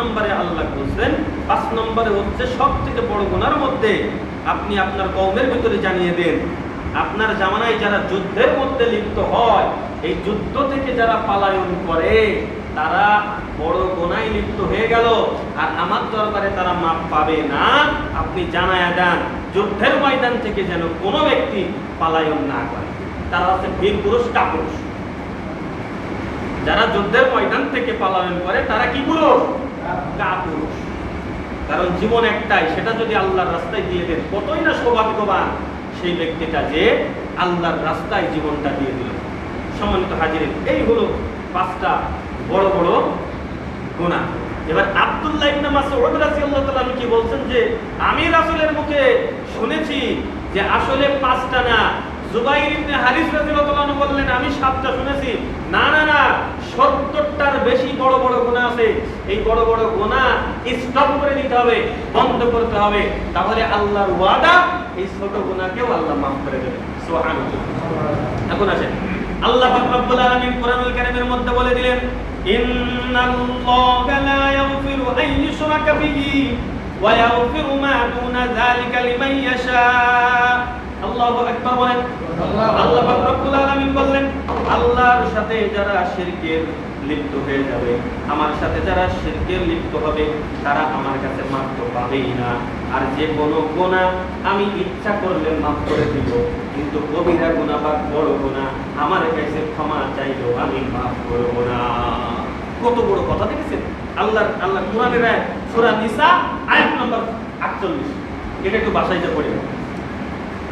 নম্বরে আল্লাহ বলছেন, পাঁচ নম্বরে হচ্ছে সব থেকে বড় গুনার মধ্যে আপনি আপনার কৌমের ভিতরে জানিয়ে দেন। আপনার জামানায় যারা যুদ্ধের মধ্যে লিপ্ত হয়, এই যুদ্ধ থেকে যারা পালায়ন করে, তারা বড় গোনায় লিপ্ত হয়ে গেল। আর আমার দরবারে তারা মাপ পাবে না। আপনি জানায়া দেন, যুদ্ধের ময়দান থেকে যেন কোনো ব্যক্তি পালায়ন না করে। তারা হচ্ছে বীর পুরুষ কাপুরুষ যারা যুদ্ধের ময়দান থেকে পালায়ন করে, তারা কি পুরুষ? কাপুরুষ। কারণ জীবন একটাই, সেটা যদি আল্লাহর রাস্তায় দিয়ে দেন, কতই না সৌভাগ্যবান সেই ব্যক্তিটা যে আল্লাহর রাস্তায় জীবনটা দিয়ে দিল। সম্মানিত হাজিরেন, এই হলো পাঁচটা বড় বড় গুণা। এবার আব্দুল্লাহ ইবনে মাসউদ রাদিয়াল্লাহু তাআলা কি বলছেন যে, আমি রাসূলের মুখে শুনেছি যে আসলে পাঁচটা না জুবাইর ইবনে হারিস রাদিয়াল্লাহু তাআলা বললেন, আমি সাতটা শুনেছি। না না না, সত্তরটার বেশি বড় বড় গুণা আছে। এই বড় বড় গুণা স্টপ করে দিতে হবে, বন্ধ করতে হবে। তাহলে আল্লাহর ওয়াদা, এই ছোট গুণাকেও আল্লাহ মাফ করে দেবে। সুবহানাল্লাহ। এখন আসেন। আল্লাহ পাক রব্বুল আলামিন কোরআনুল কারীমের মধ্যে বলে দিলেন, ইন্নাল্লাহা লা ইয়াগফিরু আন ইউশরাকা বিহি ওয়া ইয়াগফিরু মা দুনা যালিকা লিমান ইয়াশা। আল্লাহু আকবার বলেন। আল্লাহ পাক রব্বুল আলামিন বললেন আল্লাহর সাথে যারা শিরকের লিপ্ত হয়ে যাবে আমার সাথে যারা শিরকের লিপ্ত হবে তারা আমার কাছে মাফ তো পাবেই না। আর যে কোনো গোনা আমি ইচ্ছা করলে মাফ করে দিব কিন্তু কবিরা গুণা বা বড় গুণা আমার কাছে ক্ষমা চাইলেও আমি মাফ করব না। কত বড় কথা দেখেছেন? আল্লাহ আল্লাহ কোরআনের আয়াত সূরা নিসা আয়াত নম্বর 48 এটা একটু বাসাইতে পড়ি।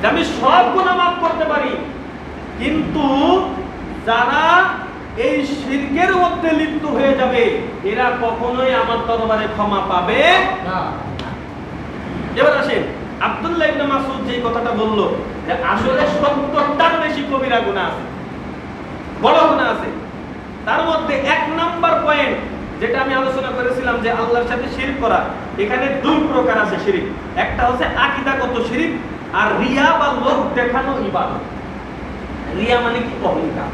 যে আমি সব গুণা মাফ করতে পারি। কিন্তু যারা এই শিরকের মধ্যে লিপ্ত হয়ে যাবে এরা কখনোই আমার দরবারে ক্ষমা পাবে এবার আসেন আব্দুল্লাহ ইবনে মাসউদ যে কথাটা বলল যে আসলে 70টার বেশি কবিরা গুনাহ আছে বড় গুনাহ আছে। তার মধ্যে এক নাম্বার পয়েন্ট যেটা আমি আলোচনা করেছিলাম যে আল্লাহর সাথে শিরক করা এখানে দুই প্রকার আছে শিরক। একটা হচ্ছে আকীদাগত শিরক আর রিয়া বা লোক দেখানো ইবাদত। রিয়া মানে কি? অহংকার।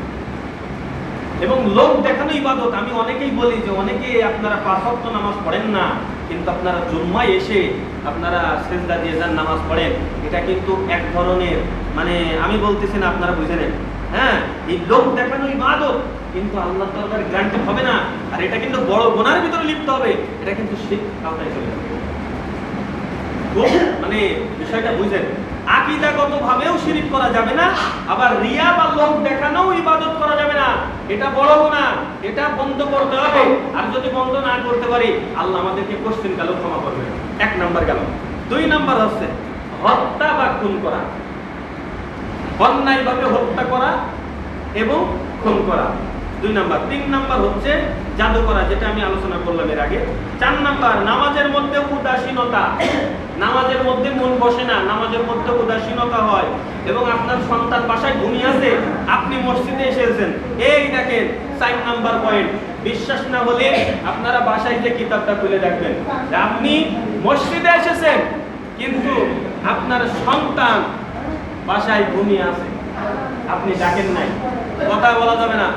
এবং লোক দেখানো ইবাদত, আমি অনেকেই বলি যে অনেকে আপনারা পাঁচ ওয়াক্ত নামাজ পড়েন না, কিন্তু আপনারা জুম্মায় এসে আপনারা সেজদা দিয়ে যান, নামাজ পড়েন। এটা কিন্তু এক ধরনের মানে আমি বলতেছি না, আপনারা বুঝে নেন। হ্যাঁ এই লোক দেখানো ইবাদত কিন্তু আল্লাহ দরবারে গ্রান্টেড হবে না। আর এটা কিন্তু বড় গোনার ভিতরে লিপ্ত হবে। এটা কিন্তু শিখ আওতায় চলে যাবে। মানে বিষয়টা বুঝেন। আকিদাগত ভাবেও শিরিক করা যাবে না, আবার রিয়া বা লোক দেখানোও ইবাদত করা যাবে না। এটা বড় গুনাহ, এটা বন্ধ করতে হবে। আর যদি বন্ধ না করতে পারি, আল্লাহ আমাদেরকে কোশ্চেন গেল, ক্ষমা করবে এক নাম্বার গেল। দুই নাম্বার হচ্ছে, হত্যা বা খুন করা। অন্যায়ভাবে হত্যা করা এবং খুন করা। দুই নাম্বার। তিন নাম্বার হচ্ছে জাদু করা যেটা আমি আলোচনা করলাম এর আগে। চার নাম্বার, নামাজের মধ্যে উদাসীনতা। নামাজের মধ্যে মন বসে না, নামাজের মধ্যে উদাসীনতা হয়। এবং আপনার সন্তান বাসায় ঘুমিয়ে আছে, আপনি মসজিদে এসেছেন এই দেখেন, চার নাম্বার পয়েন্ট বিশ্বাস না হলে আপনারা বাসায় যে কিতাবটা খুলে দেখবেন আপনি মসজিদে এসেছেন, কিন্তু আপনার সন্তান বাসায় ঘুমিয়ে আছে। আপনি ডাকেন নাই। কথা বলা যাবে না।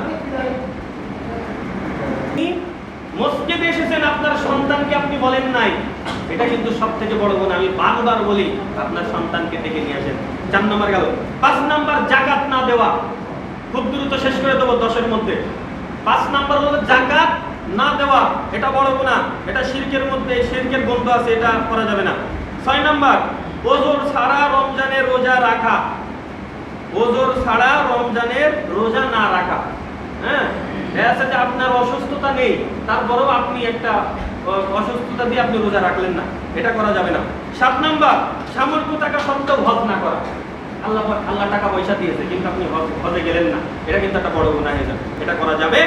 মসজিদে এসেছেন, আপনার সন্তানকে আপনি বলেন নাই। এটা কিন্তু সব থেকে বড় গুণ। আমি বারবার বলি, আপনার সন্তানকে ডেকে নিয়ে আসেন। চার নম্বর গেল। পাঁচ জাকাত না দেওয়া। খুব দ্রুত শেষ করে দেবো দশের মধ্যে। পাঁচ হলো জাকাত না দেওয়া। এটা বড় গুণা। এটা শিরকের মধ্যে, শিরকের গন্ধ আছে, এটা করা যাবে না। ছয় নাম্বার, ওজোর ছাড়া রমজানের রোজা রাখা। ওজোর ছাড়া রমজানের রোজা না রাখা। যাচ্ছে যে আপনার অসুস্থতা নেই, তারপরেও আপনি একটা অসুস্থতা দিয়ে আপনি রোজা রাখলেন না। এটা করা যাবে না। সাত নাম্বার, সামর্থ্য টাকা সত্ত্বেও হজ না করা। আল্লাহ আল্লাহ টাকা পয়সা দিয়েছে, কিন্তু আপনি হজে গেলেন না। এটা কিন্তু একটা বড় গুণা হয়ে যাবে। এটা করা যাবে